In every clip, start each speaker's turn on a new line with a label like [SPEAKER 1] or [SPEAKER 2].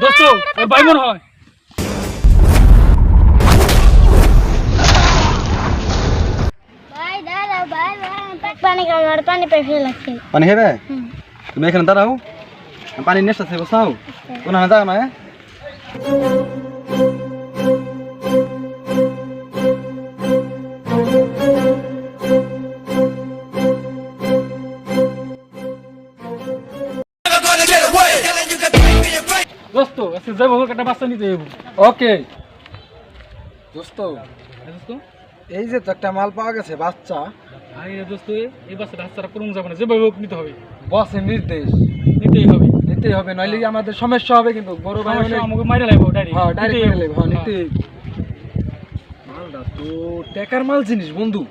[SPEAKER 1] দোস্ত ওর ভাই মনে হয়।
[SPEAKER 2] পানি খাওয়ার পানি পেয়ে লাগছে।
[SPEAKER 3] পানি খাবে। তুমি এখানে দাঁড়াও। পানি নেশা আছে বসাও। কোনো না যাও না
[SPEAKER 1] দোস্ত আজকে যাব একটা বাচ্চা নিতে যাব
[SPEAKER 4] ওকে। দোস্ত
[SPEAKER 1] দোস্ত।
[SPEAKER 4] এই যে তো একটা মাল পাওয়া গেছে বাচ্চা।
[SPEAKER 1] আরে দোস্ত এই বাচ্চাটা হাতছাড়া করুন যাবে না। যেভাবে হোক নিতে হবে।
[SPEAKER 4] বসের নির্দেশ।
[SPEAKER 1] নিতেই হবে।
[SPEAKER 4] নিতেই হবে নইলে আমাদের সমস্যা হবে কিন্তু বড় ভাই
[SPEAKER 1] আমাকে মাইরে লাগবো ডাইরেক্ট।
[SPEAKER 4] হ্যাঁ ডাইরেক্ট নেবে হ্যাঁ নিতে মালটা তো টেকার মাল জিনিস বন্ধু।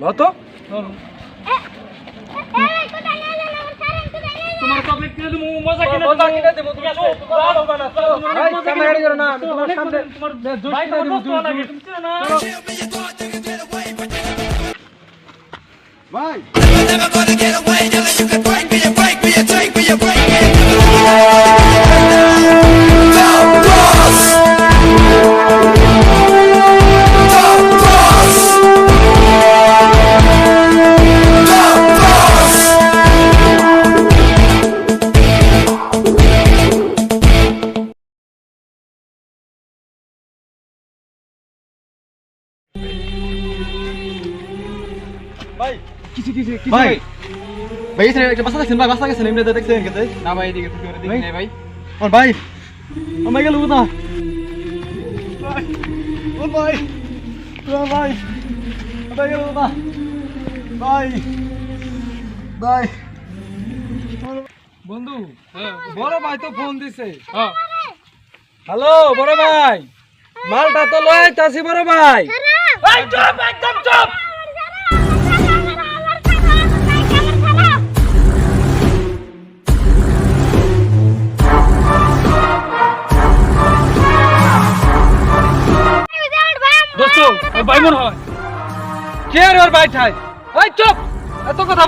[SPEAKER 4] বলো তো।
[SPEAKER 1] তোমার চকলেট কিনে দেবো মজা কিনে
[SPEAKER 4] মজা
[SPEAKER 1] দেবো।
[SPEAKER 4] কিনে দেবো, তুমি? চুপ,
[SPEAKER 1] তোমার। হবে না, চলো, তোমার অনেক
[SPEAKER 4] ভাই,
[SPEAKER 1] মজা
[SPEAKER 4] ক্যামেরা
[SPEAKER 1] কিনে
[SPEAKER 4] করো না,
[SPEAKER 1] দেবো।
[SPEAKER 4] আমি তোমার
[SPEAKER 1] অনেক
[SPEAKER 4] সামনে-
[SPEAKER 1] মজা- তোমার
[SPEAKER 4] জোশ
[SPEAKER 1] ভাই,
[SPEAKER 4] কিনে
[SPEAKER 1] তোমার
[SPEAKER 4] দেবো,
[SPEAKER 1] দোস্ত
[SPEAKER 4] জোশ,
[SPEAKER 1] লাগে,
[SPEAKER 4] জোশ।
[SPEAKER 1] তুমি চিনো না?
[SPEAKER 3] ভাই ভাই
[SPEAKER 4] কিছু কিছু কিছু
[SPEAKER 3] ভাই। ভাই। এখানে একটা বাসা দেখছেন ভাই বাসা গেছেন এমনি দেখছেন কেতে
[SPEAKER 4] না ভাই এদিকে তুমি ওরা দেখি নাই ভাই।
[SPEAKER 3] ওর ভাই। আমার গেল ভাই ভাই। আমার ভাই। ভাই
[SPEAKER 4] বন্ধু
[SPEAKER 1] হ্যাঁ,
[SPEAKER 4] বড় ভাই তো ফোন দিছে।
[SPEAKER 1] হ্যাঁ।
[SPEAKER 4] হ্যালো বড় ভাই। মালটা তো লয় আইতাছি বড় ভাই।
[SPEAKER 1] এই চুপ, একদম চুপ। দোস্ত ওর ভাই মনে হয়।
[SPEAKER 4] কে আর ওর ভাই ঠাই? চুপ! এত কথা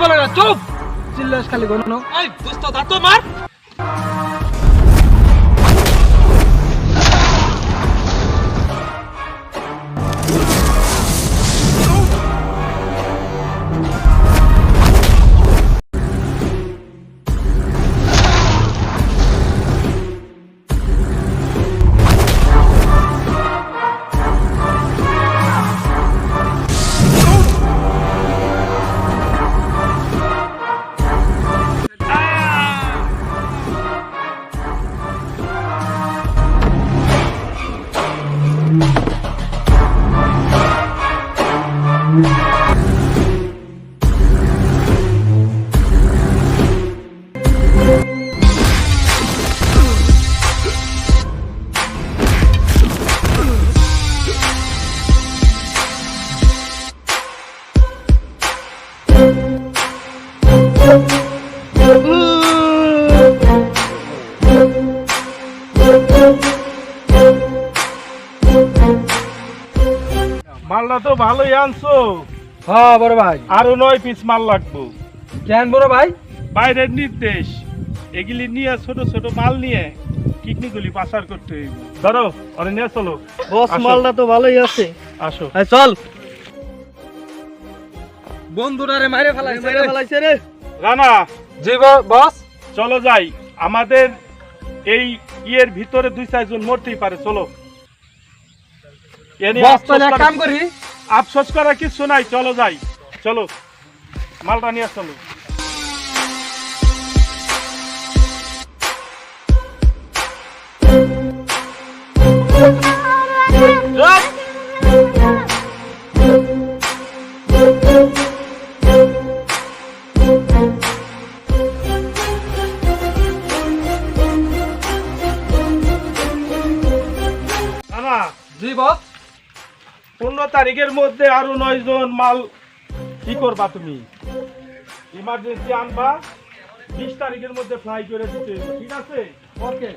[SPEAKER 4] খালি গনো
[SPEAKER 1] এই, দোস্ত, দাঁত
[SPEAKER 5] মালটা তো ভালোই আনছো।
[SPEAKER 4] হ্যাঁ বড় ভাই।
[SPEAKER 5] আরও নয় পিস মাল লাগবো।
[SPEAKER 4] কেন বড় ভাই?
[SPEAKER 5] বাইরের নির্দেশ। এগুলি নিয়ে ছোট ছোট মাল নিয়ে কিডনি গুলি পাচার করতে হইব। ধরো আরে নিয়ে চলো।
[SPEAKER 3] বস মালটা তো ভালোই আছে।
[SPEAKER 5] আসো।
[SPEAKER 3] এই চল।
[SPEAKER 4] বন্ধুরা রে মাইরে ফেলাইছে
[SPEAKER 3] মেরে ফেলাইছে রে।
[SPEAKER 5] রানা।
[SPEAKER 4] জি বস
[SPEAKER 5] চলো যাই। আমাদের এই ইয়ের ভিতরে দুই চারজন মরতেই পারে চলো।
[SPEAKER 4] এক কাম করি।
[SPEAKER 5] আফসোস করা কিছু নাই চলো যাই। চলো। মালটা নিয়ে চলো
[SPEAKER 4] জি বস।
[SPEAKER 5] পনেরো তারিখের মধ্যে আরও নয় জন মাল কি করবা তুমি? ইমার্জেন্সি আনবা, বিশ তারিখের মধ্যে ফ্লাই করে দিতে। ঠিক আছে?
[SPEAKER 4] ওকে